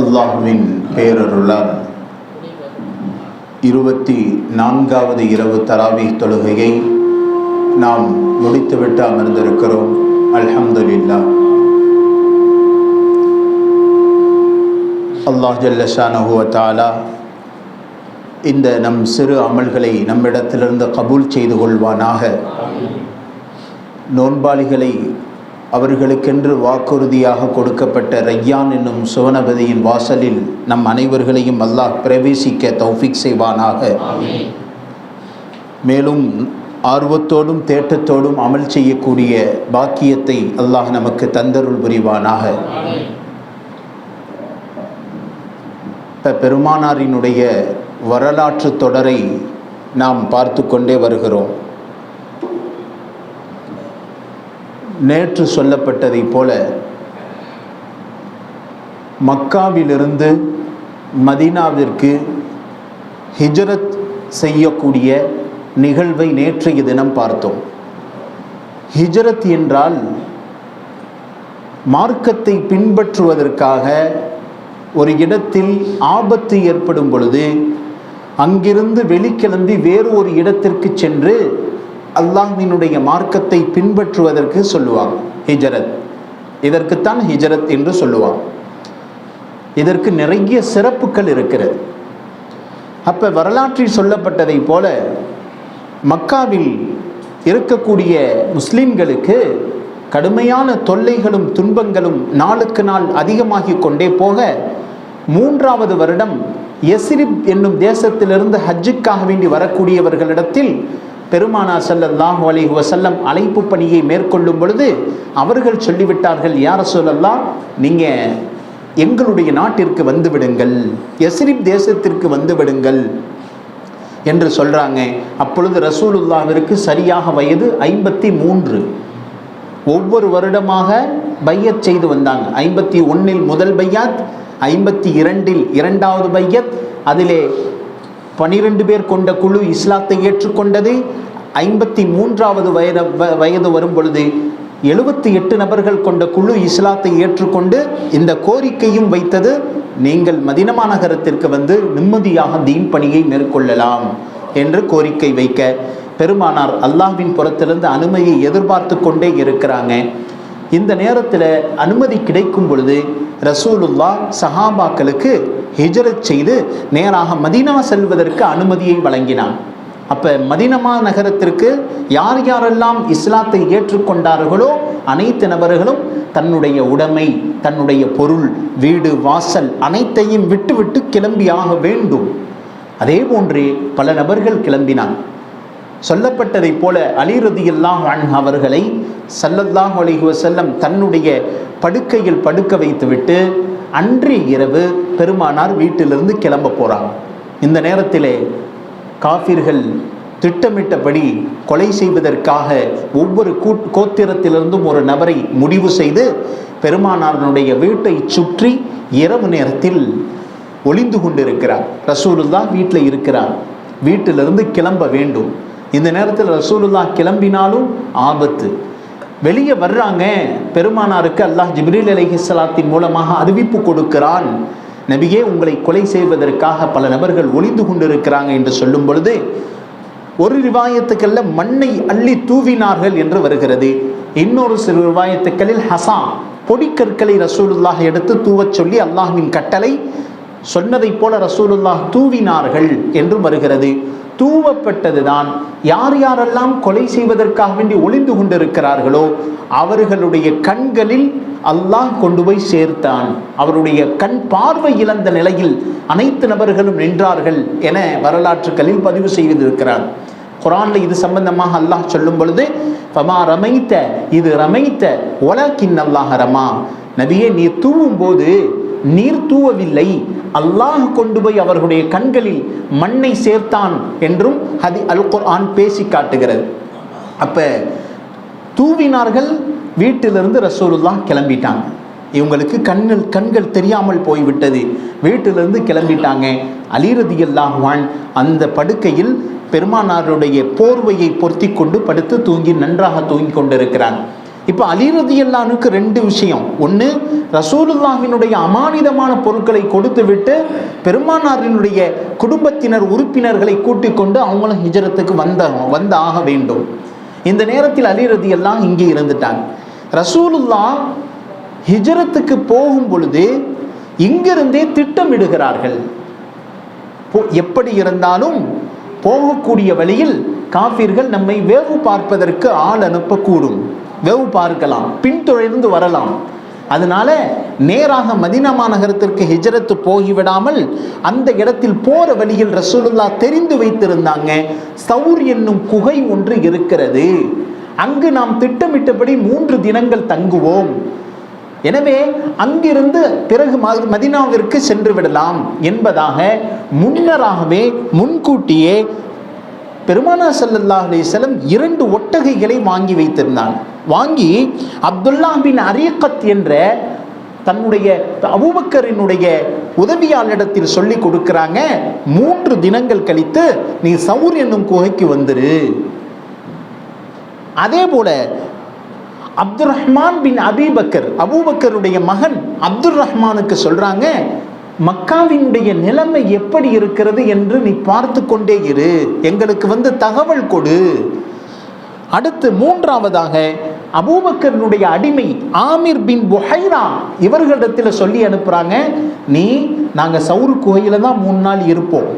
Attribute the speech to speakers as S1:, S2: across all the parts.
S1: அல்லாஹுவின் பேரருளால். இருபத்தி நான்காவது இரவு தராவி தொழுகையை நாம் முடித்துவிட்டு அமர்ந்திருக்கிறோம். அல்ஹம்துலில்லா. அல்லாஹ் ஜல்லஷானஹுவ தாலா இந்த நம் சிறு அமல்களை நம்மிடத்திலிருந்து கபூல் செய்து கொள்வானாக. நோன்பாளிகளை அவர்களுக்கென்று வாக்குறுதியாக கொடுக்கப்பட்ட ரையான் என்னும் சுவனபதியின் வாசலில் நம் அனைவர்களையும் அல்லாஹ் பிரவேசிக்க தௌஃபிக் செய்வானாக. மேலும் ஆர்வத்தோடும் தேட்டத்தோடும் அமல் செய்யக்கூடிய பாக்கியத்தை அல்லாஹ் நமக்கு தந்தருள் புரிவானாக. இப்போ பெருமானாரினுடைய வரலாற்று தொடரை நாம் பார்த்து கொண்டே வருகிறோம். நேற்று சொல்லப்பட்டதைப் போல மக்காவிலிருந்து மதீனாவிற்கு ஹிஜரத் செய்யக்கூடிய நிகழ்வை நேற்றைய தினம் பார்த்தோம். ஹிஜரத் என்றால் மார்க்கத்தை பின்பற்றுவதற்காக ஒரு இடத்தில் ஆபத்து ஏற்படும் பொழுது அங்கிருந்து வெளிக்கிளம்பி வேறு ஒரு இடத்திற்கு சென்று அல்லாஹினுடைய மார்க்கத்தை பின்பற்றுவதற்கு சொல்லுவாங்க. ஹிஜரத். இதற்குத்தான் ஹிஜரத் என்று சொல்லுவாங்க. இதற்கு நிறைய சிறப்புகள் இருக்கிறது. அப்போ வரலாற்றில் சொல்லப்பட்டதை போல மக்காவில் இருக்கக்கூடிய முஸ்லிம்களுக்கு கடுமையான தொல்லைகளும் துன்பங்களும் நாளுக்கு நாள் அதிகமாகி கொண்டே போக மூன்றாவது வருடம் எசிரிப் என்னும் தேசத்திலிருந்து ஹஜ்ஜுக்காக வேண்டி வரக்கூடியவர்களிடத்தில் பெருமானா சல்லல்லாஹு அலிஹு வசல்லம் அழைப்பு பணியை மேற்கொள்ளும் பொழுது அவர்கள் சொல்லிவிட்டார்கள் யார சொல்லல்லா நீங்கள் எங்களுடைய நாட்டிற்கு வந்து விடுங்கள் எஸ்ரிப் தேசத்திற்கு வந்து விடுங்கள் என்று சொல்கிறாங்க அப்பொழுது ரசூலுல்லாவிற்கு சரியாக வயது ஐம்பத்தி மூன்று. ஒவ்வொரு வருடமாக பையத் செய்து வந்தாங்க. ஐம்பத்தி ஒன்றில் முதல் பையாத் ஐம்பத்தி இரண்டில் இரண்டாவது பையத் அதிலே பனிரெண்டு பேர் கொண்ட குழு இஸ்லாத்தை ஏற்றுக்கொண்டது. ஐம்பத்தி மூன்றாவது வயது வயது வரும் பொழுது எழுபத்தி எட்டு நபர்கள் கொண்ட குழு இஸ்லாத்தை ஏற்றுக்கொண்டு இந்த கோரிக்கையும் வைத்தது. நீங்கள் மதினமா நகரத்திற்கு வந்து நிம்மதியாக தீன் பணியை மேற்கொள்ளலாம் என்று கோரிக்கை வைக்க பெருமானார் அல்லாஹ்வின் புறத்திலிருந்து அனுமதியை எதிர்பார்த்து கொண்டே இருக்கிறாங்க. இந்த நேரத்தில் அனுமதி கிடைக்கும் பொழுது ரசூலுல்லா சஹாபாக்களுக்கு ஹிஜரத் செய்து நேராக மதீனா செல்வதற்கு அனுமதியை வழங்கினான். அப்போ மதினமா நகரத்திற்கு யார் யாரெல்லாம் இஸ்லாத்தை ஏற்றுக்கொண்டார்களோ அனைத்து நபர்களும் தன்னுடைய உடைமை தன்னுடைய பொருள் வீடு வாசல் அனைத்தையும் விட்டுவிட்டு கிளம்பியாக வேண்டும். அதே போன்றே பல நபர்கள் கிளம்பினான். சொல்லப்பட்டதைப் போல அலிரதியெல்லாம் அவர்களை சல்லல்லாஹ் அலிஹுவசல்லம் தன்னுடைய படுக்கையில் படுக்க வைத்துவிட்டு அன்று இரவு பெருமானார் வீட்டிலிருந்து கிளம்ப போகிறாங்க இந்த நேரத்திலே காஃபிர்கள் திட்டமிட்டபடி கொலை செய்வதற்காக ஒவ்வொரு கூட் கோத்திரத்திலிருந்தும் ஒரு நபரை முடிவு செய்து பெருமானாரனுடைய வீட்டை சுற்றி இரவு நேரத்தில் ஒளிந்து கொண்டிருக்கிறார். ரசூலுல்லா வீட்டில் இருக்கிறார். வீட்டிலிருந்து கிளம்ப வேண்டும். இந்த நேரத்தில் ரசூலுல்லா கிளம்பினாலும் ஆபத்து. வெளியே வர்றாங்க. பெருமானாருக்கு அல்லாஹ் ஜிப்ரீல் அலைஹிஸ்லாத்தின் மூலமாக அறிவிப்பு கொடுக்கிறான். நபியே உங்களை கொலை செய்வதற்காக பல நபர்கள் ஒளிந்து கொண்டிருக்கிறாங்க என்று சொல்லும் பொழுது ஒரு ரிவாயத்துக்கல்ல மண்ணை அள்ளி தூவினார்கள் என்று வருகிறது. இன்னொரு சில ரிவாயத்துக்களில் ஹசா பொடிக்கற்களை ரசூலுல்லாஹ் எடுத்து தூவச் சொல்லி அல்லாஹின் கட்டளை சொன்னதைப் போல ரசூலுல்லாஹ் தூவினார்கள் என்றும் வருகிறது. தூவப்பட்டதுதான். யார் யாரெல்லாம் கொலை செய்வதற்காக வேண்டி ஒளிந்து கொண்டிருக்கிறார்களோ அவர்களுடைய கண்களில் அல்லாஹ் கொண்டு போய் சேர்த்தான். அவருடைய கண் பார்வை இழந்த நிலையில் அனைத்து நபர்களும் நின்றார்கள் என வரலாற்றுகளில் பதிவு செய்திருக்கிறார். குரான்ல இது சம்பந்தமாக அல்லாஹ் சொல்லும் பொழுது பமா ரமைத்த இது ரமைத்த ஒலக்கின் அல்லாஹ் ரமா. நபியே நீ தூவும் போது நீர் தூவவில்லை. அல்லாஹ் கொண்டு போய் அவர்களுடைய கண்களில் மண்ணை சேர்த்தான் என்றும் ஹதி அல் குர்ஆன் பேசி காட்டுகிறது. அப்ப தூவினார்கள் வீட்டிலிருந்து ரசூலுல்லாஹ் கிளம்பிட்டாங்க. இவங்களுக்கு கண்ணில் கண்கள் தெரியாமல் போய்விட்டது. வீட்டிலிருந்து கிளம்பிட்டாங்க. அலிரதியல்லாஹ்வான் அந்த படுக்கையில் பெருமானாருடைய போர்வையை பொருத்தி கொண்டு படுத்து தூங்கி நன்றாக தூங்கி கொண்டிருக்கிறான் இப்போ அலிரதியல்லானுக்கு ரெண்டு விஷயம். ஒன்று ரசூலுல்லாஹினுடைய அமானிதமான பொருட்களை கொடுத்து விட்டு பெருமானாரினுடைய குடும்பத்தினர் உறுப்பினர்களை கூட்டிக் கொண்டு அவங்களும் ஹிஜரத்துக்கு வந்த வந்து ஆக வேண்டும். இந்த நேரத்தில் அலிரதி எல்லாம் இங்கே இருந்துட்டாங்க ரசூலுல்லா ஹிஜரத்துக்கு போகும் பொழுது இங்கிருந்தே திட்டமிடுகிறார்கள். போ- எப்படி இருந்தாலும் போகக்கூடிய வழியில் காஃபிர்கள் நம்மை வேவு பார்ப்பதற்கு ஆள் அனுப்பக்கூடும். வேவு பார்க்கலாம் பின்தொடர்ந்து வரலாம். அதனால நேராக மதினா மாநகரத்திற்கு ஹிஜரத்து போகிவிடாமல் அந்த இடத்தில் போற வழியில் ரசூலுல்லா தெரிந்து வைத்திருந்தாங்க. சவுர் என்னும் குகை ஒன்று இருக்கிறது. அங்கு நாம் திட்டமிட்டபடி மூன்று தினங்கள் தங்குவோம். எனவே அங்கிருந்து பிறகு மதினாவிற்கு மதீனாவிற்கு சென்று விடலாம் என்பதாக முன்னராகவே முன்கூட்டியே பெருமானா ஸல்லல்லாஹு அலிசலம் இரண்டு ஒட்டகைகளை வாங்கி வைத்திருந்தாங்க. வாங்கி அப்துல்லா பின் அரியக்கத் என்ற தன்னுடைய அபூபக்கரினுடைய உதவியாளரிடத்தில் சொல்லி கொடுக்கிறாங்க. மூன்று தினங்கள் கழித்து நீ சவுர் என்னும் குகைக்கு வந்துரு. அதே போல அப்துல் ரஹ்மான் பின் அபீபக்கர் அபூபக்கருடைய மகன் அப்துல் ரஹ்மானுக்கு சொல்றாங்க மக்காவினுடைய நிலைமை எப்படி இருக்கிறது என்று நீ பார்த்து கொண்டே இரு. எங்களுக்கு வந்து தகவல் கொடு. அடுத்து மூன்றாவதாக அபூபக்கரினுடைய அடிமை ஆமிர் பின் புஹைரா இவர்களிடத்தில் சொல்லி அனுப்புகிறாங்க நீ நாங்கள் சவுரு குகையில் தான் மூணு நாள் இருப்போம்.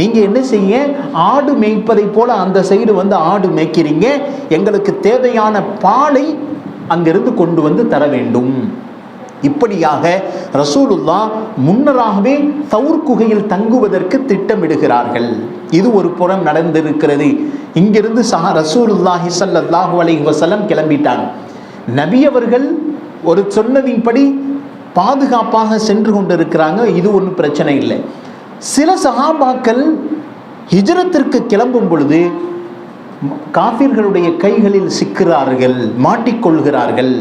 S1: நீங்கள் என்ன செய்ய? ஆடு மேய்ப்பதை போல் அந்த சைடு வந்து ஆடு மேய்க்கிறீங்க. எங்களுக்கு தேவையான பாலை அங்கிருந்து கொண்டு வந்து தர வேண்டும். இப்படியாக ரசூலுல்லா முன்னராகவே சவுர் குகையில் தங்குவதற்கு திட்டமிடுகிறார்கள். இது ஒரு புறம் நடந்திருக்கிறது. இங்கிருந்து சஹா ரசூலுல்லாஹி ஸல்லல்லாஹு அலைஹி வசலம் கிளம்பிட்டாங்க. நபி அவர்கள் ஒரு சொன்னதின்படி பாதுகாப்பாக சென்று கொண்டிருக்கிறாங்க. இது ஒன்றும் பிரச்சனை இல்லை. சில சகாபாக்கள் ஹிஜரத்திற்கு கிளம்பும் பொழுது காஃபிர்களுடைய கைகளில் சிக்கிறார்கள் மாட்டிக்கொள்கிறார்கள்.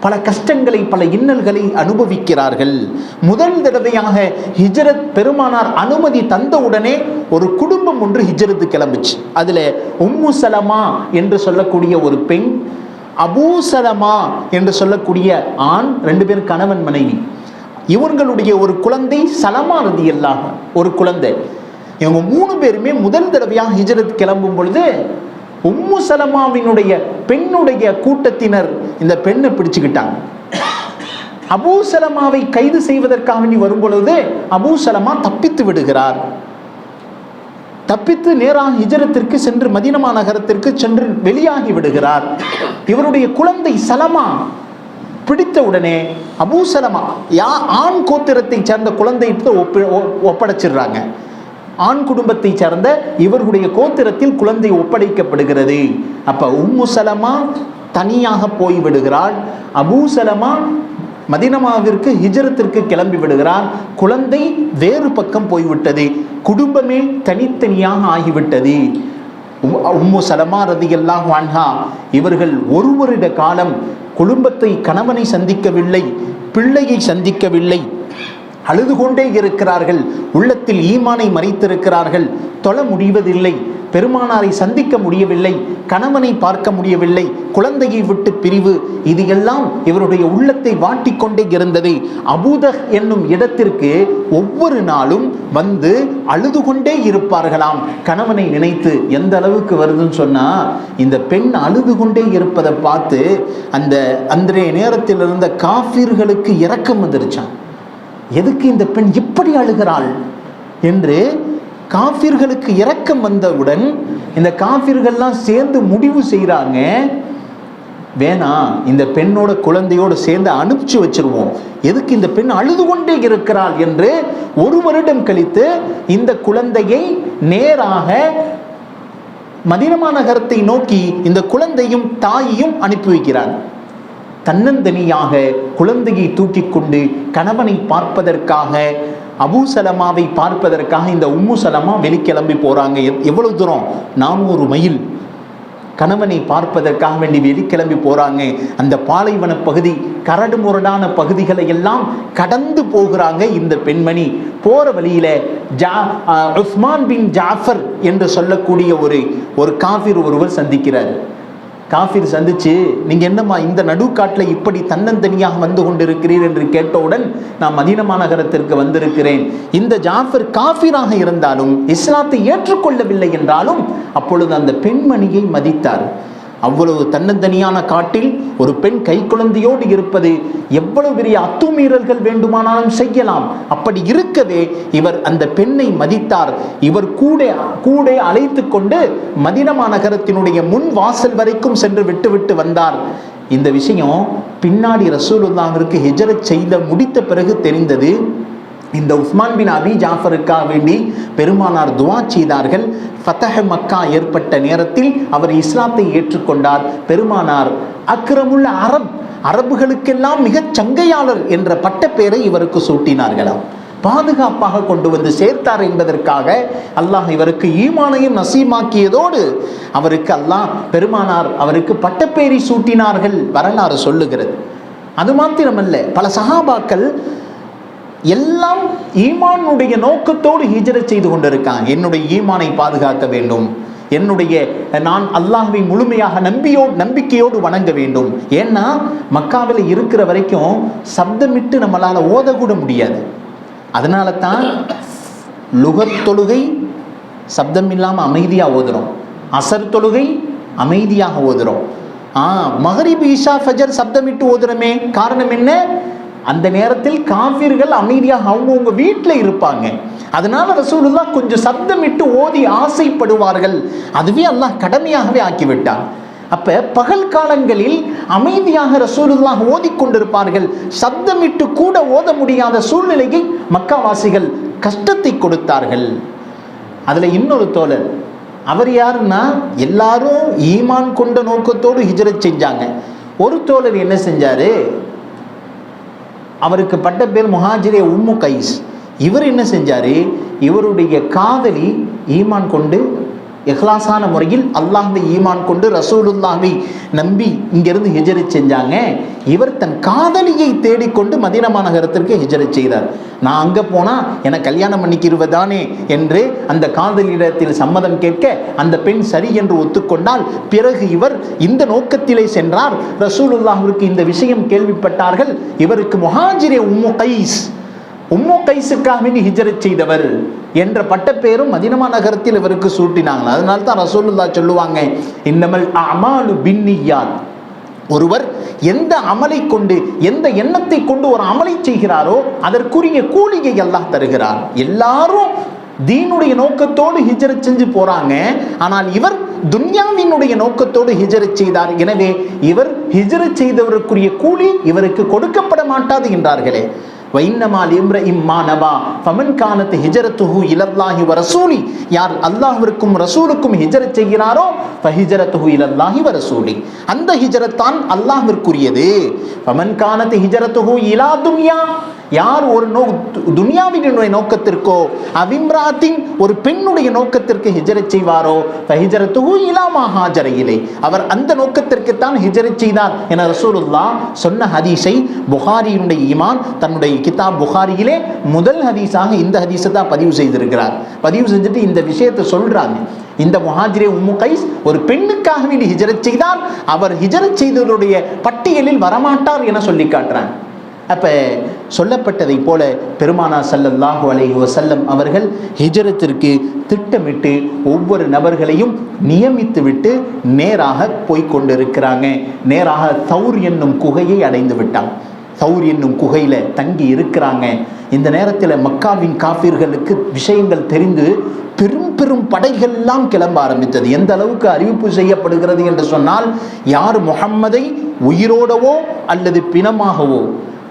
S1: பல கஷ்டங்களை பல இன்னல்களை அனுபவிக்கிறார்கள். முதல் தடவையாக ஹிஜ்ரத் பெருமானார் அனுமதி தந்தவுடனே ஒரு குடும்பம் ஒன்று ஹிஜரத்து கிளம்புச்சு. அதில் உம்மு சலமா என்று சொல்லக்கூடிய ஒரு பெண் அபூசலமா என்று சொல்லக்கூடிய ஆண் ரெண்டு பேரும் கணவன் மனைவி. இவர்களுடைய ஒரு குழந்தை சலமா ரதி ஒரு குழந்தை. இவங்க மூணு பேருமே முதல் தடவையாக ஹிஜரத் கிளம்பும் பொழுது உம்மு சலமாவினுடைய பெண்ணுடைய கூட்டத்தினர் இந்த பெண்ணை பிடிச்சுக்கிட்டாங்க. அபூ சலமாவை கைது செய்வதற்காக நீ வரும்பொழுது அபூ சலமா தப்பித்து விடுகிறார். தப்பித்து நேராக ஹிஜரத்திற்கு சென்று மதினமா நகரத்திற்கு சென்று வெளியாகி விடுகிறார். இவருடைய குழந்தை சலமா பிடித்த உடனே அபூ சலமா யா ஆண் கோத்திரத்தை சேர்ந்த குழந்தை ஒப்ப ஒ- ஒப்படைச்சிடுறாங்க. ஆண் குடும்பத்தை சார்ந்த இவர்களுடைய கோத்திரத்தில் குழந்தை ஒப்படைக்கப்படுகிறது. அப்ப உம்மு சலமா தனியாக போய் விடுகிறாள். அபூ சலமா மதினமாவிற்கு ஹிஜரத்திற்கு கிளம்பி விடுகிறார் குழந்தை வேறு பக்கம் போய்விட்டது. குடும்பமே தனித்தனியாக ஆகிவிட்டது. உம்- உம்மு சலமா ரதி எல்லாம் அன்ஹா இவர்கள் ஒரு வருட காலம் குடும்பத்தை கணவனை சந்திக்கவில்லை பிள்ளையை சந்திக்கவில்லை அழுது கொண்டே இருக்கிறார்கள் உள்ளத்தில் ஈமானை மறைத்திருக்கிறார்கள். தொழ முடிவதில்லை பெருமானாரை சந்திக்க முடியவில்லை கணவனை பார்க்க முடியவில்லை குழந்தையை விட்டு பிரிவு. இது எல்லாம் இவருடைய உள்ளத்தை வாட்டிக்கொண்டே இருந்தது. அபூதஹ் என்னும் இடத்திற்கு ஒவ்வொரு நாளும் வந்து அழுது கொண்டே இருப்பார்களாம். கணவனை நினைத்து எந்த அளவுக்கு வருதுன்னு சொன்னா இந்த பெண் அழுது கொண்டே இருப்பதை பார்த்து அந்த அன்றைய நேரத்தில் இருந்த காஃபிர்களுக்கு இரக்கம் வந்துருச்சான் எதுக்கு இந்த பெண் இப்படி அழுகிறாள்? என்று காஃபிர்களுக்கு இரக்கம் வந்தவுடன் இந்த காஃபிர்கள்லாம் சேர்ந்து முடிவு செய்கிறாங்க. வேணாம் இந்த பெண்ணோட குழந்தையோடு சேர்ந்து அனுப்பிச்சு வச்சிருவோம். எதுக்கு இந்த பெண் அழுது கொண்டே இருக்கிறாள் என்று ஒரு வருடம் கழித்து இந்த குழந்தையை நேராக மதினமா நகரத்தை நோக்கி இந்த குழந்தையும் தாயையும் அனுப்பி வைக்கிறார். தன்னந்தனியாக குழந்தையை தூக்கி கொண்டு கணவனை பார்ப்பதற்காக அபூசலமாவை பார்ப்பதற்காக இந்த உம்மு சலமா வெளிக்கிளம்பி போறாங்க. எவ்- எவ்வளவு தூரம்? நானூறு மைல். கணவனை பார்ப்பதற்காக வேண்டி வெளிக்கிளம்பி போறாங்க. அந்த பாலைவன பகுதி கரடு முரடான பகுதிகளை எல்லாம் கடந்து போகிறாங்க இந்த பெண்மணி. போற வழியில ஜா உஸ்மான் பின் ஜாஃபர் என்று சொல்லக்கூடிய ஒரு ஒரு காஃபிர் ஒருவர் சந்திக்கிறார். காஃபிர் சந்திச்சு நீங்க என்னம்மா இந்த நடுக்காட்டில் இப்படி தன்னந்தனியாக வந்து கொண்டிருக்கிறீர்? என்று கேட்டவுடன் நான் மதீன மாநகரத்திற்கு வந்திருக்கிறேன். இந்த ஜாஃபர் காஃபிராக இருந்தாலும் இஸ்லாத்தை ஏற்றுக்கொள்ளவில்லை என்றாலும் அப்பொழுது அந்த பெண்மணியை மதித்தார். அவ்வளவு தன்னந்தனியான காட்டில் ஒரு பெண் கைக்குழந்தையோடு இருப்பது எவ்வளவு பெரிய அத்துமீறல்கள் வேண்டுமானாலும் செய்யலாம். அப்படி இருக்கவே இவர் அந்த பெண்ணை மதித்தார். இவர் கூட கூட அழைத்து கொண்டு மதினமா நகரத்தினுடைய முன் வாசல் வரைக்கும் சென்று விட்டுவிட்டு வந்தார். இந்த விஷயம் பின்னாடி ரசூலுல்லாவிற்கு ஹெஜரத் செய்த முடித்த பிறகு தெரிந்தது. இந்த உஸ்மான் பின் அபி ஜாஃபருக்கா வேண்டி பெருமானார் துவா செய்தார்கள். ஃபத்தஹ மக்கா ஏற்பட்ட நேரத்தில் அவர் இஸ்லாத்தை ஏற்றுக்கொண்டார். பெருமானார் அக்கிரமுள்ள அரப் அரபுகளுக்கெல்லாம் மிகச் சங்கையாளர் என்ற பட்டப்பேரை இவருக்கு சூட்டினார்களாம். பாதுகாப்பாக கொண்டு வந்து சேர்த்தார் என்பதற்காக அல்லாஹ் இவருக்கு ஈமானையும் நசீமாக்கியதோடு அவருக்கு அல்லாஹ் பெருமானார் அவருக்கு பட்டப்பேரி சூட்டினார்கள். வரலாறு சொல்லுகிறது. அது மாத்திரமல்ல பல சஹாபாக்கள் எல்லாம் ஈமானுடைய நோக்கத்தோடு ஹிஜரத் செய்து கொண்டிருக்காங்க. என்னுடைய ஈமானை பாதுகாக்க வேண்டும். என்னுடைய நான் அல்லாஹை முழுமையாக நம்பியோ நம்பிக்கையோடு வணங்க வேண்டும். ஏன்னா மக்காவில் இருக்கிற வரைக்கும் சப்தமிட்டு நம்மளால் ஓதக்கூட முடியாது. அதனால தான் லுகத் தொழுகை சப்தம் இல்லாமல் அமைதியாக ஓதுறோம். அசர் தொழுகை அமைதியாக ஓதுறோம். ஆ மகரிப் ஈஷா ஃபஜர் சப்தமிட்டு ஓதுறமே. காரணம் என்ன? அந்த நேரத்தில் காஃபிர்கள் அமைதியாக அவங்கவுங்க வீட்டில் இருப்பாங்க. அதனால ரசூலுல்லா கொஞ்சம் சப்தமிட்டு ஓதி ஆசைப்படுவார்கள். அதுவே அல்லாஹ் கடமையாகவே ஆக்கிவிட்டான். அப்ப பகல் காலங்களில் அமைதியாக ரசூலுல்லாஹ் ஓதிக்கொண்டிருப்பார்கள் சப்தமிட்டு கூட ஓத முடியாத சூழ்நிலையை மக்காவாசிகள் கஷ்டத்தை கொடுத்தார்கள். அதுல இன்னொரு தோழர் அவர் யாருன்னா எல்லாரும் ஈமான் கொண்ட நோக்கத்தோடு ஹிஜரத் செஞ்சாங்க. ஒரு தோழர் என்ன செஞ்சாரு? அவருக்கு பட்ட பேர் முஹாஜிரே உம்மு கைஸ். இவர் என்ன செஞ்சார்? இவருடைய காதலி ஈமான் கொண்டு எஹ்லாசான முறையில் அல்லாஹ்வை ஈமான் கொண்டு ரசூலுல்லாவை நம்பி இங்கிருந்து ஹிஜரி செஞ்சாங்க. இவர் தன் காதலியை தேடிக்கொண்டு மதின மாநகரத்திற்கு ஹிஜரி செய்தார். நான் அங்கே போனால் என கல்யாணம் பண்ணிக்கிருவதானே என்று அந்த காதலியிடத்தில் சம்மதம் கேட்க அந்த பெண் சரி என்று ஒத்துக்கொண்டால் பிறகு இவர் இந்த நோக்கத்திலே சென்றார். ரசூலுல்லாஹிற்கு இந்த விஷயம் கேள்விப்பட்டார்கள். இவருக்கு முஹாஜிரே உம்மு கைஸ் உம்மு கைஸுக்காக வேண்டி ஹிஜரத் செய்தவர் என்ற பட்டப்பேரும் மதினமா நகரத்தில் இவருக்கு சூட்டினாங்க. அதனால தான் ரசூலுல்லா சொல்லுவாங்க இன்னமல் அமாலு பின்னியாத். ஒருவர் எந்த அமலை கொண்டு எந்த எண்ணத்தை கொண்டு ஒரு அமலை செய்கிறாரோ அதற்குரிய கூலியை எல்லாம் தருகிறார். எல்லாரும் தீனுடைய நோக்கத்தோடு ஹிஜரத் செஞ்சு போறாங்க. ஆனால் இவர் துன்யாவினுடைய நோக்கத்தோடு ஹிஜரத் செய்தார். எனவே இவர் ஹிஜரத் செய்தவருக்குரிய கூலி இவருக்கு கொடுக்கப்பட மாட்டாது என்றார்களே. வைன்னமால் இம்ர இம்மானவா ஃபமன் கானத் ஹிஜரத்துஹு இலல்லாஹி வ ரசூலி யார் அல்லாஹ்விற்கும் ரசூலுக்கும் ஹிஜரத் செய்கிறாரோ? ஃபஹிஜரத்துஹு இலல்லாஹி வ ரசூலி அந்த ஹிஜரத் தான் அல்லாஹ்விற்குரியது ஃபமன் கானத் ஹிஜரத்துஹு இலா துன்யா யார் ஒரு நோ துனியாவினுடைய நோக்கத்திற்கோ அவிம்ராத்தின் ஒரு பெண்ணுடைய நோக்கத்திற்கு ஹிஜரை செய்வாரோ? ஃபஹிஜரத்துஹு இலாமா ஹாஜரையிலே அவர் அந்த நோக்கத்திற்கு தான் செய்தார் என ரசூலுல்லா சொன்ன ஹதீஸை புகாரியினுடைய இமான் தன்னுடைய கிதாப் புகாரியிலே முதல் ஹதீஸாக இந்த ஹதீஸை தான் பதிவு செய்திருக்கிறார். பதிவு செஞ்சுட்டு இந்த விஷயத்தை சொல்கிறாங்க இந்த முஹாஜிரே உம்மு கைஸ் ஒரு பெண்ணுக்காக வேண்டி ஹிஜரச் செய்தார் அவர் ஹிஜரச் செய்தவருடைய பட்டியலில் வரமாட்டார் என சொல்லி காட்டுறாங்க. அப்போ சொல்லப்பட்டதை போல பெருமானா சல்லல்லாஹு அலைஹி வசல்லம் அவர்கள் ஹிஜரத்திற்கு திட்டமிட்டு ஒவ்வொரு நபர்களையும் நியமித்து விட்டு நேராக போய்கொண்டிருக்கிறாங்க நேராக சௌர் என்னும் குகையை அடைந்து விட்டான் சௌர் என்னும் குகையில் தங்கி இருக்கிறாங்க. இந்த நேரத்தில் மக்காவின் காஃபிர்களுக்கு விஷயங்கள் தெரிந்து பெரும் பெரும் படைகள் எல்லாம் கிளம்ப ஆரம்பித்தது. எந்த அளவுக்கு அறிவிப்பு செய்யப்படுகிறது என்று சொன்னால் யார் முகம்மதை உயிரோடவோ அல்லது பிணமாகவோ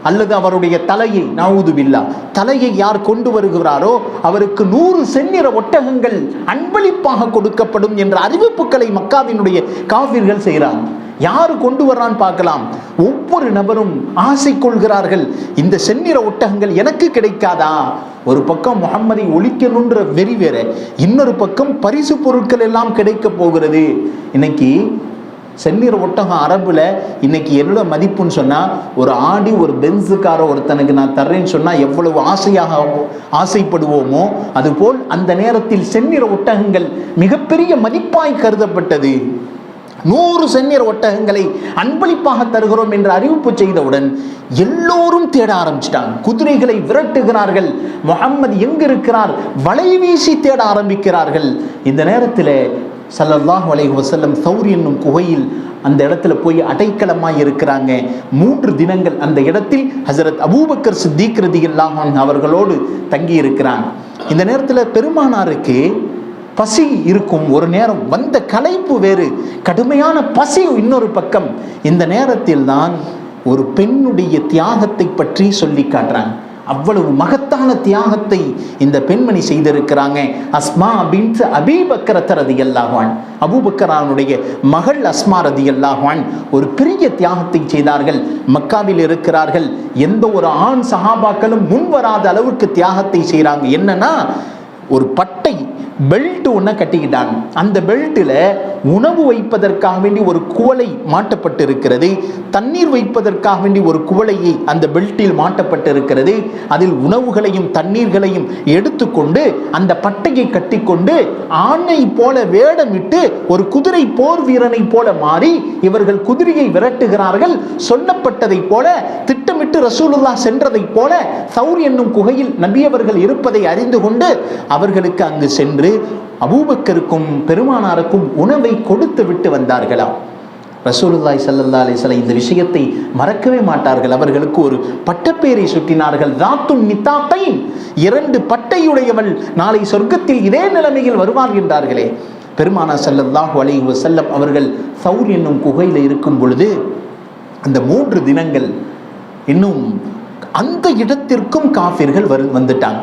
S1: அல்லது அவருடைய தலையை நாவுதுவில்லா தலையை யார் கொண்டு வருகிறாரோ அவருக்கு நூறு செந்நிற ஒட்டகங்கள் அன்பளிப்பாக கொடுக்கப்படும் என்ற அறிவிப்புகளை மக்காவினுடைய காவிர்கள் செய்கிறார் யாரு கொண்டு வர்றான்னு பார்க்கலாம். ஒவ்வொரு நபரும் ஆசை கொள்கிறார்கள் இந்த செந்நிற ஒட்டகங்கள் எனக்கு கிடைக்காதா? ஒரு பக்கம் முகம்மதை ஒழிக்கணுன்ற வெறி வேற இன்னொரு பக்கம் பரிசு பொருட்கள் எல்லாம் கிடைக்க போகிறது. இன்னைக்கு செந்நிற ஒட்டகம் அரபில் இன்னைக்கு எவ்வளோ மதிப்புன்னு சொன்னால் ஒரு ஆடி ஒரு பென்ஸுக்கார ஒருத்தனுக்கு நான் தர்றேன்னு சொன்னால் எவ்வளவு ஆசையாக ஆசைப்படுவோமோ அதுபோல் அந்த நேரத்தில் செந்நிற ஒட்டகங்கள் மிகப்பெரிய மதிப்பாய் கருதப்பட்டது. நூறு செந்நிற ஒட்டகங்களை அன்பளிப்பாக தருகிறோம் என்று அறிவிப்பு செய்தவுடன் எல்லோரும் தேட ஆரம்பிச்சிட்டாங்க. குதிரைகளை விரட்டுகிறார்கள். முகம்மது எங்கு இருக்கிறார் வலை வீசி தேட ஆரம்பிக்கிறார்கள். இந்த நேரத்தில் சல்லல்லாஹ் வலை வசல்லம் சௌரி என்னும் குகையில் அந்த இடத்துல போய் அடைக்கலமாக இருக்கிறாங்க. மூன்று தினங்கள் அந்த இடத்தில் ஹசரத் அபூபக்கர் சித்திக் இல்லாமல் அவர்களோடு தங்கி இருக்கிறாங்க இந்த நேரத்தில் பெருமானாருக்கு பசி இருக்கும். ஒரு நேரம் வந்த களைப்பு வேறு. கடுமையான பசி இன்னொரு பக்கம். இந்த நேரத்தில் தான் ஒரு பெண்ணுடைய தியாகத்தை பற்றி சொல்லி காட்டுறாங்க. அவ்வளவு மகத்தான தியாகத்தை இந்த பெண்மணி செய்திருக்கிறாங்க. அஸ்மா அப்படின்ற அபீபக்கரத்த ரதி அல்லாஹான் அபூபக்கரானுடைய மகள் அஸ்மா ரதி அல்லாஹான் ஒரு பெரிய தியாகத்தை செய்தார்கள். மக்காவில் இருக்கிறார்கள். எந்த ஒரு ஆண் சஹாபாக்களும் முன் வராத அளவுக்கு தியாகத்தை செய்கிறாங்க என்னன்னா ஒரு பட்டை பெல்ட் ஒன்றை கட்டிக்கிட்டாங்க. அந்த பெல்ட்டில் உணவு வைப்பதற்காக வேண்டி ஒரு குவளை மாட்டப்பட்டு இருக்கிறது தண்ணீர் வைப்பதற்காக வேண்டி ஒரு குவளையை அந்த பெல்ட்டில் மாட்டப்பட்டு இருக்கிறது அதில் உணவுகளையும் தண்ணீர்களையும் எடுத்துக்கொண்டு அந்த பட்டையை கட்டிக்கொண்டு ஆணை போல வேடமிட்டு ஒரு குதிரை போர் வீரனை போல மாறி இவர்கள் குதிரையை விரட்டுகிறார்கள். சொல்லப்பட்டதைப் போல திட்டமிட்டு ரசூலுல்லா சென்றதைப் போல சௌர் என்னும் குகையில் நபியவர்கள் இருப்பதை அறிந்து கொண்டு அவர்களுக்கு அங்கு சென்று அபூபக்கருக்கும் பெருமானாருக்கும் உணவை கொடுத்து விட்டு வந்தார்களாம் ரசூலுல்லாய் சல்லல்லா அலிஸ்லாம் இந்த விஷயத்தை மறக்கவே மாட்டார்கள். அவர்களுக்கு ஒரு பட்டப்பேரை சுட்டினார்கள். தாத்தும் நித்தாத்தை இரண்டு பட்டையுடையவள் நாளை சொர்க்கத்தில் இதே நிலைமையில் வருவார் என்றார்களே. பெருமானா சல்லல்லாஹு அலை செல்லம் அவர்கள் சௌர் என்னும் குகையில் இருக்கும் பொழுது அந்த மூன்று தினங்கள் இன்னும் அந்த இடத்திற்கும் காஃபிர்கள் வரு வந்துட்டாங்க.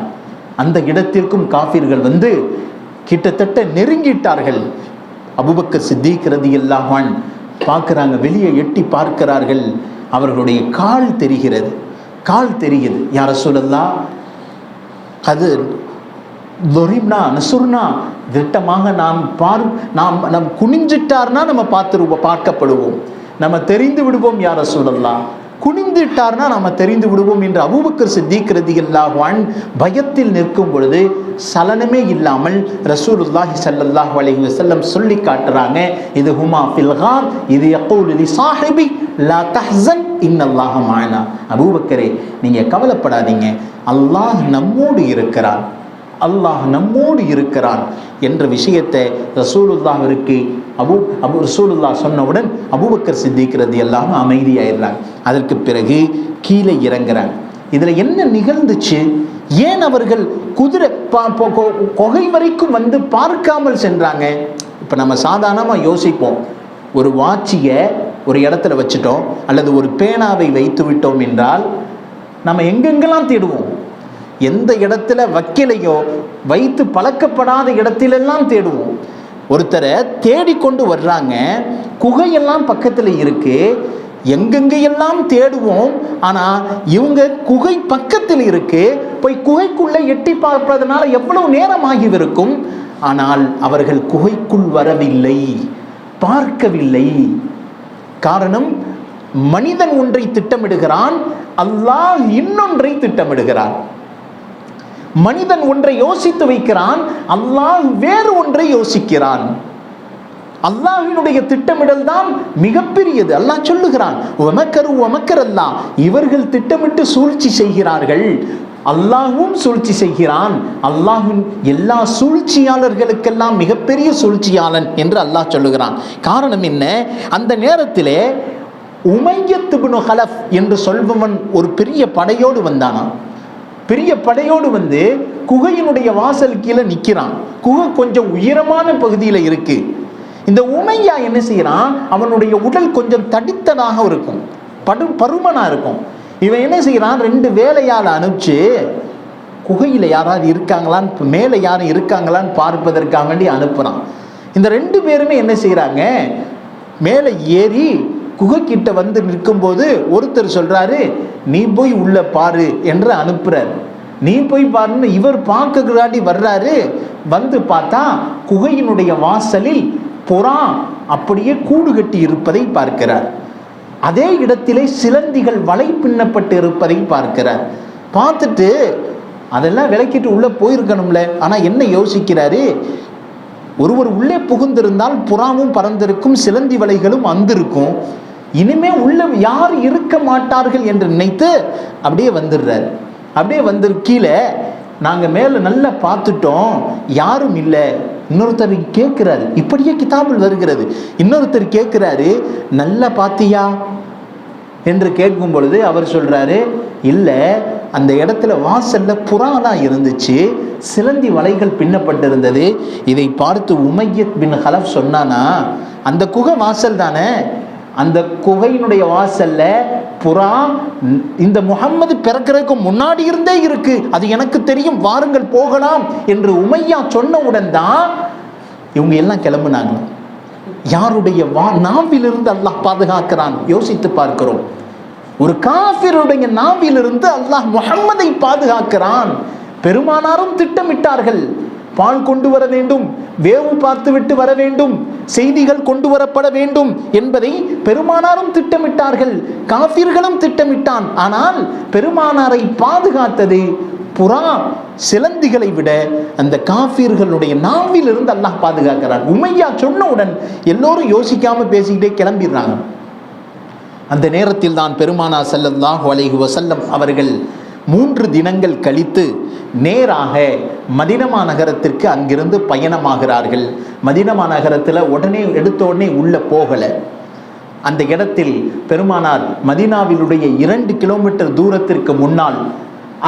S1: அந்த இடத்திற்கும் காஃபிர்கள் வந்து கிட்டத்தட்ட நெருங்கிட்டார்கள். அபுபக்க சித்திக்கிறது ரதியல்லாஹான் பார்க்குறாங்க வெளியே எட்டி பார்க்கிறார்கள். அவர்களுடைய கால் தெரிகிறது. கால் தெரியுது. யார சொல்லலாம் அது லொரிம்னா நசுர்னா திட்டமாக நாம் பார் நாம் நம் குனிஞ்சிட்டார்னா நம்ம பார்த்துருவோம் பார்க்கப்படுவோம். நம்ம தெரிந்து விடுவோம் யார சொல்லலாம் குனிந்துட்டார்னா நம்ம தெரிந்து விடுவோம் என்று அபூபக்கர் சித்திக் ரதியல்லாஹான் பயத்தில் நிற்கும் பொழுது சலனமே இல்லாமல் ரசூலுல்லாஹி சல்லல்லாஹ் அலைஹி வஸல்லம் சொல்லி காட்டுறாங்க இது ஹுமா ஃபில் இது யக்கூலு லி சாஹிபி லா தஹ்சன் இன்னல்லாஹ மானா. அபூபக்கரே நீங்கள் கவலைப்படாதீங்க. அல்லாஹ் நம்மோடு இருக்கிறான். அல்லாஹ் நம்மோடு இருக்கிறான் என்ற விஷயத்தை ரசூலுல்லாவிற்கு அபு அபு ரசூலுல்லா சொன்னவுடன் அபுபக்கர் சித்திக்கிறது எல்லாம் அமைதியாயிடுறாங்க. அதற்கு பிறகு கீழே இறங்குறாங்க. இதில் என்ன நிகழ்ந்துச்சு? ஏன் அவர்கள் குதிரை கொகை வரைக்கும் வந்து பார்க்காமல் சென்றாங்க? இப்போ நம்ம சாதாரணமாக யோசிப்போம். ஒரு வாட்சியை ஒரு இடத்துல வச்சுட்டோம் அல்லது ஒரு பேனாவை வைத்து விட்டோம் என்றால் நம்ம எங்கெங்கெல்லாம் தேடுவோம்? எந்த இடத்துல வைக்கலையோ வைத்து பழக்கப்படாத இடத்திலெல்லாம் தேடுவோம். ஒருத்தரை தேடிக்கொண்டு வர்றாங்க. குகையெல்லாம் பக்கத்தில் இருக்கு. எங்கெங்கெல்லாம் தேடுவோம். ஆனால் இவங்க குகை பக்கத்தில் இருக்கு. போய் குகைக்குள்ளே எட்டி பார்ப்பதனால எவ்வளவு நேரம் ஆகியிருக்கும் ஆனால் அவர்கள் குகைக்குள் வரவில்லை. பார்க்கவில்லை. காரணம் மனிதன் ஒன்றை திட்டமிடுகிறான். அல்லாஹ் இன்னொன்றை திட்டமிடுகிறான். மனிதன் ஒன்றை யோசித்து வைக்கிறான் அல்லாஹ் வேறு ஒன்றை யோசிக்கிறான். அல்லாஹினுடைய திட்டமிடல் தான் மிகப்பெரியது. அல்லாஹ் சொல்லுகிறான் உமக்கரு உமக்கர் அல்லாஹ் இவர்கள் திட்டமிட்டு சூழ்ச்சி செய்கிறார்கள். அல்லாஹும் சூழ்ச்சி செய்கிறான். அல்லாஹின் எல்லா சூழ்ச்சியாளர்களுக்கெல்லாம் மிகப்பெரிய சூழ்ச்சியாளன் என்று அல்லாஹ் சொல்லுகிறான். காரணம் என்ன? அந்த நேரத்திலே உமையத்துபுனு ஹலஃப் என்று சொல்பவன் ஒரு பெரிய படையோடு வந்தானான் பெரிய படையோடு வந்து குகையினுடைய வாசல் கீழே நிற்கிறான் குகை கொஞ்சம் உயரமான பகுதியில் இருக்கு. இந்த உமையா என்ன செய்யறான்? அவனுடைய உடல் கொஞ்சம் தடித்ததாக இருக்கும். படு பருமனாக இருக்கும். இவன் என்ன செய்யறான்? ரெண்டு வேலையால் அனுப்பிச்சு குகையில் யாராவது இருக்காங்களான்னு மேலே யாரும் இருக்காங்களான்னு பார்ப்பதற்காக வேண்டி அனுப்புகிறான் இந்த ரெண்டு பேருமே என்ன செய்கிறாங்க மேலே ஏறி குகைக்கிட்ட வந்து நிற்கும்போது ஒருத்தர் சொல்கிறாரு நீ போய் உள்ளே பாரு என்று அனுப்புகிறார் நீ போய் பாருன்னு இவர் பார்க்கறாடி வர்றாரு. வந்து பார்த்தா குகையினுடைய வாசலில் புறா அப்படியே கூடு கட்டி இருப்பதை பார்க்கிறார். அதே இடத்திலே சிலந்திகள் வலை பின்னப்பட்டு இருப்பதை பார்க்கிறார். பார்த்துட்டு அதெல்லாம் விளக்கிட்டு உள்ளே போயிருக்கணும்ல. ஆனால் என்ன யோசிக்கிறாரு? ஒருவர் உள்ளே புகுந்திருந்தால் புறாவும் பறந்திருக்கும் சிலந்தி வலைகளும் வந்திருக்கும். இனிமே உள்ள யார் இருக்க மாட்டார்கள் என்று நினைத்து அப்படியே வந்துடுறார். அப்படியே வந்து கீழே நாங்கள் மேலே நல்லா பார்த்துட்டோம். யாரும் இல்லை. இன்னொருத்தர் கேட்குறாரு இப்படியே கிதாபில் வருகிறது. இன்னொருத்தர் கேட்குறாரு நல்லா பார்த்தியா என்று கேட்கும் பொழுது அவர் சொல்றாரு இல்லை அந்த இடத்துல வாசல்ல புறாலாம் இருந்துச்சு. சிலந்தி வலைகள் பின்னப்பட்டிருந்தது. இதை பார்த்து உமையத் பின் ஹலப் சொன்னானா அந்த குகை வாசல் தானே? அந்த குகையினுடைய வாசல்ல புறா இந்த முகம்மது பிறக்கிறதுக்கு முன்னாடி இருந்தே இருக்கு. அது எனக்கு தெரியும் வாருங்கள் போகலாம் என்று உமையா சொன்னவுடன் தான் இவங்க எல்லாம் கிளம்புனாங்க. யாருடைய வா நாவிலிருந்து அல்லாஹ் பாதுகாக்கிறான்? யோசித்து பார்க்கிறோம். ஒரு காஃபிருடைய நாவிலிருந்து அல்லாஹ் முகம்மதை பாதுகாக்கிறான். பெருமானாரும் திட்டமிட்டார்கள். பால் கொண்டு வர வேண்டும் வேவு பார்த்துவிட்டு வர வேண்டும். செய்திகள் கொண்டு வரப்பட வேண்டும் என்பதை பெருமானாரும் திட்டமிட்டார்கள் காபிர்களும் திட்டமிட்டான். ஆனால் பெருமானாரை பாதுகாத்தது புறா சிலந்திகளை விட அந்த காபீர்களுடைய நாவில் இருந்து அல்லாஹ் பாதுகாக்கிறார் உமையா சொன்னவுடன் எல்லோரும் யோசிக்காம பேசிக்கிட்டே கிளம்பிடுறாங்க. அந்த நேரத்தில் தான் பெருமானா ஸல்லல்லாஹு அலைஹு வசல்லம் அவர்கள் மூன்று தினங்கள் கழித்து நேராக மதினமா நகரத்திற்கு அங்கிருந்து பயணமாகிறார்கள். மதினமா நகரத்தில் உடனே எடுத்த உடனே உள்ள போகலை. அந்த இடத்தில் பெருமானார் மதினாவிலுடைய இரண்டு கிலோமீட்டர் தூரத்திற்கு முன்னால்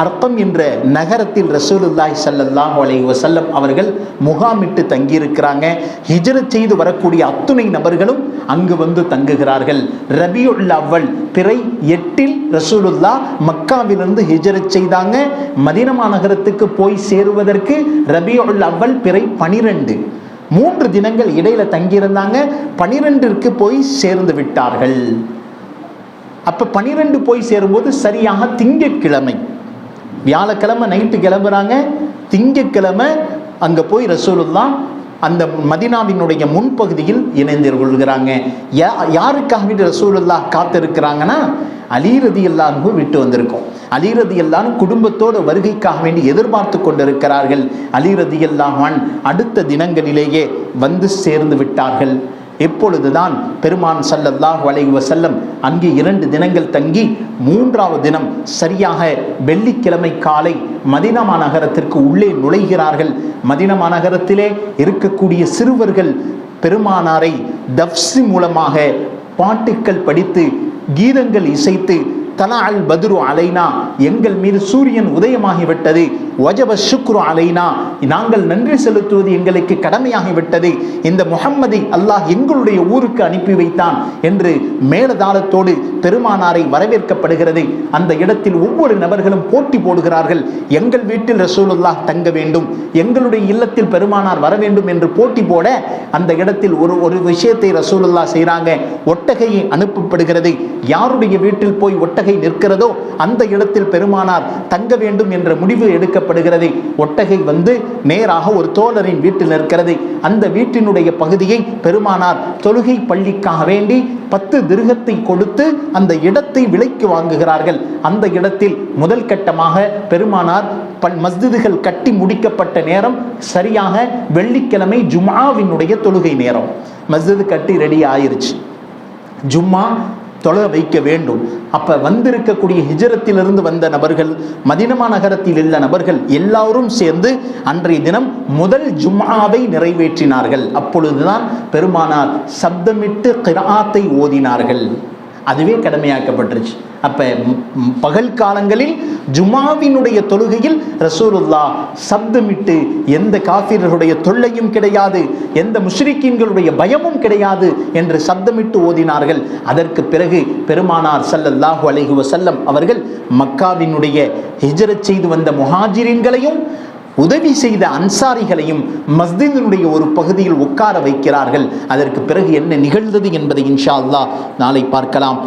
S1: அர்த்தம் என்ற நகரத்தில் ரசூலுல்லாய் சல்லல்லாஹ் அலை வசல்லம் அவர்கள் முகாமிட்டு தங்கியிருக்கிறாங்க. ஹிஜரத் செய்து வரக்கூடிய அத்துணை நபர்களும் அங்கு வந்து தங்குகிறார்கள். ரபியுல் அவ்வல் பிறை எட்டில் ரசூலுல்லா மக்காவிலிருந்து ஹிஜரத் செய்தாங்க. மதினமா நகரத்துக்கு போய் சேருவதற்கு ரபியுல் அவ்வல் பிறை பனிரெண்டு. மூன்று தினங்கள் இடையில தங்கியிருந்தாங்க. பனிரெண்டிற்கு போய் சேர்ந்து விட்டார்கள். அப்ப பனிரெண்டு போய் சேரும்போது சரியாக திங்கட்கிழமை. வியாழக்கிழமை நைட்டு கிளம்புறாங்க. திங்கக்கிழமை அங்க போய் ரசூலுல்லா அந்த மதினாவினுடைய முன்பகுதியில் இணைந்து கொள்கிறாங்க. யா யாருக்காக வேண்டி ரசூலுல்லா காத்திருக்கிறாங்கன்னா அலீரதி எல்லாருக்கும் விட்டு வந்திருக்கோம். அலீரதி எல்லாரும் குடும்பத்தோட வருகைக்காக வேண்டி எதிர்பார்த்து கொண்டிருக்கிறார்கள். அலீரதி எல்லாமான் அடுத்த தினங்களிலேயே வந்து சேர்ந்து விட்டார்கள். எப்பொழுதுதான் பெருமான் சல்லல்லாஹ் வளைவ செல்லம் அங்கே இரண்டு தினங்கள் தங்கி மூன்றாவது தினம் சரியாக வெள்ளிக்கிழமை காலை மதினமா நகரத்திற்கு உள்ளே நுழைகிறார்கள். மதினமா நகரத்திலே இருக்கக்கூடிய சிறுவர்கள் பெருமானாரை தப்சி மூலமாக பாட்டுக்கள் படித்து கீதங்கள் இசைத்து தலா அல் பத்ரு அலைனா எங்கள் மீது சூரியன் உதயமாகிவிட்டது. ஒஜப சுக்ரு அலைனா நாங்கள் நன்றி செலுத்துவது எங்களுக்கு கடமையாகிவிட்டது. இந்த முகம்மதை அல்லாஹ் எங்களுடைய ஊருக்கு அனுப்பி வைத்தான் என்று மேலதாளத்தோடு பெருமானாரை வரவேற்கப்படுகிறது. அந்த இடத்தில் ஒவ்வொரு நபர்களும் போட்டி போடுகிறார்கள். எங்கள் வீட்டில் ரசூலுல்லாஹ் தங்க வேண்டும் எங்களுடைய இல்லத்தில் பெருமானார் வர வேண்டும் என்று போட்டி போட அந்த இடத்தில் ஒரு ஒரு விஷயத்தை ரசூலுல்லா செய்கிறாங்க ஒட்டகையை அனுப்பப்படுகிறது. யாருடைய வீட்டில் போய் ஒட்டகை ஒட்டகை நிற்கிறதோ அந்த இடத்தில் பெருமானார் தங்க வேண்டும் என்ற முடிவு எடுக்கப்படுகிறது. ஒட்டகை வந்து நேராக ஒரு தோழரின் வீட்டில் நிற்கிறது. அந்த வீட்டினுடைய பகுதியை பெருமானார் தொழுகை பள்ளிக்காக வேண்டி பத்து திருகத்தை கொடுத்து அந்த இடத்தை விலைக்கு வாங்குகிறார்கள். அந்த இடத்தில் முதல் கட்டமாக பெருமானார் பல் மஸ்ஜிதுகள் கட்டி முடிக்கப்பட்ட நேரம் சரியாக வெள்ளிக்கிழமை ஜுமாவினுடைய தொழுகை நேரம். மஸ்ஜிது கட்டி ரெடி ஆயிருச்சு. ஜும்மா தொழ வைக்க வேண்டும். அப்ப வந்திருக்கக்கூடிய ஹிஜரத்திலிருந்து வந்த நபர்கள் மதினமா நகரத்தில் உள்ள நபர்கள் எல்லாரும் சேர்ந்து அன்றைய தினம் முதல் ஜும்மாவை நிறைவேற்றினார்கள். அப்பொழுதுதான் பெருமானார் சப்தமிட்டு கிராத்தை ஓதினார்கள். அதுவே கடமையாக்கப்பட்டுருச்சு. அப்போ பகல் காலங்களில் ஜுமாவினுடைய தொழுகையில் ரசூலுல்லா சப்தமிட்டு எந்த காஃபிரர்களுடைய தொல்லையும் கிடையாது எந்த முஷ்ரிக்கீன்களுடைய பயமும் கிடையாது என்று சப்தமிட்டு ஓதினார்கள். அதற்கு பிறகு பெருமானார் சல்லல்லாஹு அலைஹி வசல்லம் அவர்கள் மக்காவினுடைய ஹிஜரச் செய்து வந்த முஹாஜிரின்களையும் உதவி செய்த அன்சாரிகளையும் மஸ்தினுடைய ஒரு பகுதியில் உட்கார வைக்கிறார்கள். அதற்கு பிறகு என்ன நிகழ்ந்தது என்பதை இன்ஷா அல்லா நாளை பார்க்கலாம்.